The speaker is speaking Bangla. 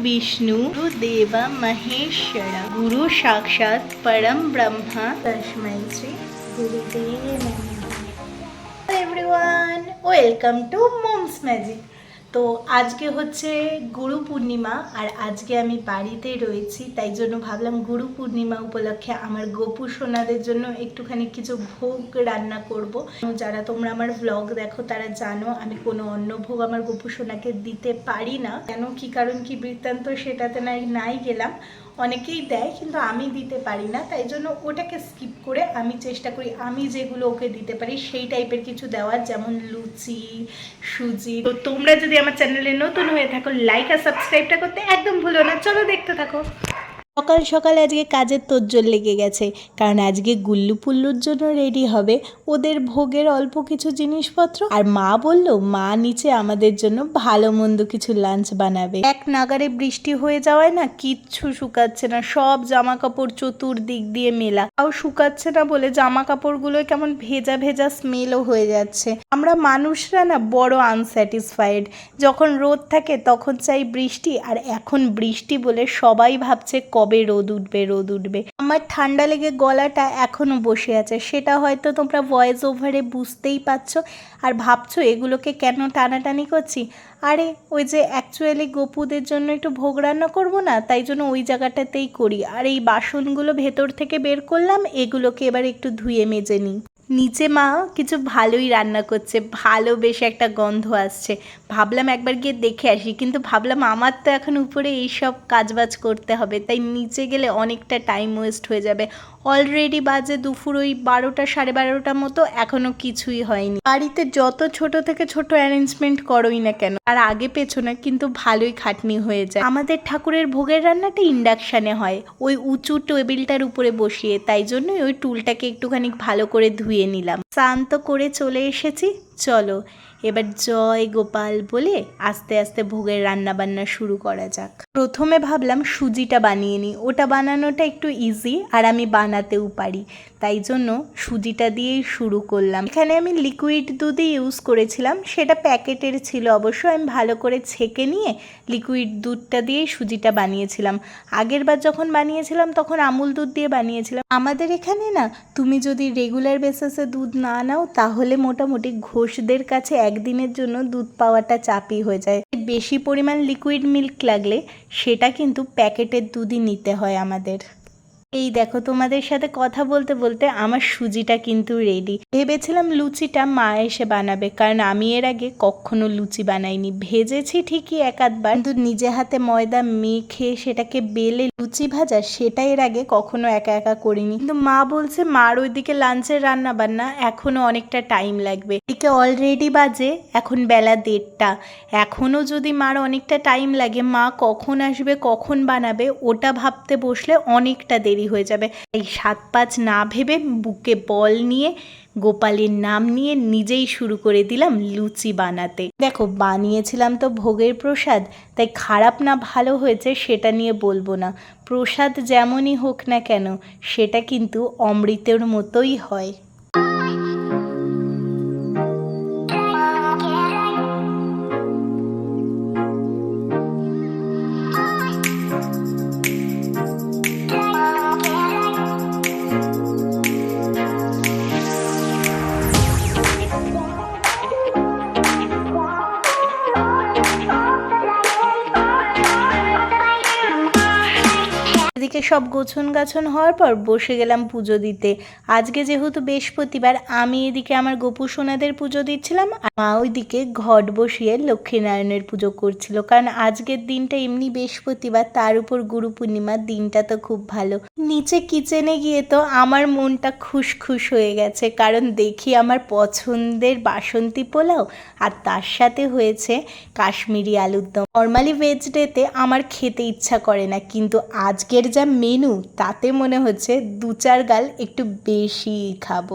विष्णु, गुरुदेव, महेश्वर, गुरु साक्षात परम ब्रह्म। तस्मै श्री गुरुदेव everyone welcome to mom's magic তো আজকে হচ্ছে গুরু পূর্ণিমা আর আজকে আমি বাড়িতেই রয়েছি, তাই জন্য ভাবলাম গুরু পূর্ণিমা উপলক্ষে আমার গোপু সোনাদের জন্য একটুখানি কিছু ভোগ রান্না করব। যারা তোমরা আমার ব্লগ দেখো তারা জানো আমি কোনো অন্য ভোগ আমার গোপু সোনাকে দিতে পারি না। কেন কি কারণ কি বৃত্তান্ত সেটাতে নাই নাই গেলাম। অনেকেই দেয়, কিন্তু আমি দিতে পারি না। তাই জন্য ওটাকে স্কিপ করে আমি চেষ্টা করি, আমি যেগুলো ওকে দিতে পারি, সেই টাইপের কিছু দেওয়ার, যেমন লুচি, সুজি। তো তোমরা যদি আমার চ্যানেলে নতুন হয়ে থাকো লাইক আর সাবস্ক্রাইবটা করতে একদম ভুলো না। চলো দেখতে থাকো। সকাল সকাল আজকে কাজের তোজ্জোর লেগে গেছে, কারণ আজকে গুল্লু পুল্লুর জন্য রেডি হবে ওদের ভোগের অল্প কিছু জিনিসপত্র। আর মা বলল, মা নিচে আমাদের জন্য ভালো মন্দ কিছু লাঞ্চ বানাবে। এক নাগারে বৃষ্টি হয়ে যাওয়ায় না কিচ্ছু শুকাচ্ছে না, সব জামা কাপড় চতুর্দিক দিয়ে মেলা। তাও শুকাচ্ছে না বলে জামা কাপড়গুলো কেমন ভেজা ভেজা স্মেলও হয়ে যাচ্ছে। আমরা মানুষরা না বড় আনস্যাটিসফাইড যখন রোদ থাকে তখন চাই বৃষ্টি, আর এখন বৃষ্টি বলে সবাই ভাবছে কবে রোদ উঠবে রোদ উঠবে। আমার ঠান্ডা লেগে গলাটা এখনও বসে আছে। সেটা হয়তো তোমরা ভয়েস ওভারে বুঝতেই পারছ। আর ভাবছ এগুলোকে কেন টানাটানি করছি? আরে, ওই যে অ্যাকচুয়ালি গোপুদের জন্য একটু ভোগ রান্না করব না, তাই জন্য ওই জায়গাটাতেই করি। আর এই বাসনগুলো ভেতর থেকে বের করলাম, এগুলোকে এবার একটু ধুয়ে মেজে নিই। নিচে মা কিছু ভালোই রান্না করছে, ভালো বেশ একটা গন্ধ আসছে। ভাবলাম একবার গিয়ে দেখে আসি, কিন্তু ভাবলাম আমার তো এখন উপরে এইসব কাজবাজ করতে হবে, তাই নিচে গেলে অনেকটা টাইম ওয়েস্ট হয়ে যাবে। অলরেডি বাজে দুপুর ওই বারোটা, সাড়ে বারোটা মতো, এখনও কিছুই হয়নি। বাড়িতে যত ছোট থেকে ছোট অ্যারেঞ্জমেন্ট করোই না কেন, আর আগে পেছনে কিন্তু ভালোই খাটনি হয়ে যায়। আমাদের ঠাকুরের ভোগের রান্নাটা ইন্ডাকশানে হয়, ওই উঁচু টেবিলটার উপরে বসিয়ে, তাই জন্যই ওই টুলটাকে একটুখানি ভালো করে ধুয়ে ni la তো করে চলে এসেছি, চলো। এবার জয় গোপাল বলে আস্তে আস্তে ভোগের রান্না বান্না শুরু করা যাক। প্রথমে ভাবলাম সুজিটা বানিয়ে নিই। ওটা বানানোটা একটু ইজি আর আমি বানাতেও পারি। তাই জন্য সুজিটা দিয়েই শুরু করলাম। এখানে আমি লিকুইড দুধই ইউজ করেছিলাম। সেটা প্যাকেটের ছিল অবশ্য। আমি ভালো করে ছেঁকে নিয়ে লিকুইড দুধটা দিয়েই সুজিটা বানিয়েছিলাম। আগের বার যখন বানিয়েছিলাম, তখন আমুল দুধ দিয়ে বানিয়েছিলাম। আমাদের এখানে না, তুমি যদি রেগুলার বেসিসে দুধ না নাও, তাহলে মোটামুটি ঘোষদের কাছে একদিনের জন্য দুধ পাওয়াটা চাপি হয়ে যায়। বেশি পরিমাণ লিকুইড মিল্ক লাগলে সেটা কিন্তু প্যাকেটের দুধই নিতে হয় আমাদের। এই দেখো, তোমাদের সাথে কথা বলতে বলতে আমার সুজিটা কিন্তু রেডি ভেবেছিলাম লুচিটা মা এসে বানাবে, কারণ আমি এর আগে কখনো লুচি বানাইনি। ভেজেছি ঠিকই এক আধবার, কিন্তু নিজে হাতে ময়দা মেখে সেটাকে বেলে লুচি ভাজা, সেটা এর আগে কখনো একা একা করিনি। কিন্তু মা বলছে, মার ওইদিকে লাঞ্চের রান্না বান্না এখনও অনেকটা টাইম লাগবে। এদিকে অলরেডি বাজে, এখন বেলা দেড়টা। এখনও যদি মার অনেকটা টাইম লাগে, মা কখন আসবে, কখন বানাবে, ওটা ভাবতে বসলে অনেকটা দেরি হয়ে যাবে। এই সাত পাঁচ না ভেবে বুকে বল নিয়ে, গোপালের নাম নিয়ে নিজেই শুরু করে দিলাম লুচি বানাতে। দেখো, বানিয়েছিলাম তো ভোগের প্রসাদ, তাই খারাপ না ভালো হয়েছে সেটা নিয়ে বলব না। প্রসাদ যেমনই হোক না কেন, সেটা কিন্তু অমৃতের মতোই হয়। সব গোছন গাছন হওয়ার পর বসে গেলাম পুজো দিতে। আজকে যেহেতু বৃহস্পতিবার, আমি এদিকে আমার গোপু সোনাদের পুজো দিচ্ছিলাম মা ওইদিকে ঘট বসিয়ে লক্ষ্মীনারায়ণের পুজো করছিল। কারণ আজকের দিনটা এমনি বৃহস্পতিবার, তার উপর গুরু পূর্ণিমার দিনটা তো খুব ভালো। নিচে কিচেনে গিয়ে তো আমার মনটা খুশ খুশ হয়ে গেছে। কারণ দেখি আমার পছন্দের বাসন্তী পোলাও আর তার সাথে হয়েছে কাশ্মীরি আলুর দম। নর্মালি ভেজ ডেতে আমার খেতে ইচ্ছা করে না, কিন্তু আজকের যা মেনু তাতে মনে হচ্ছে দু চার গাল একটু বেশি খাব।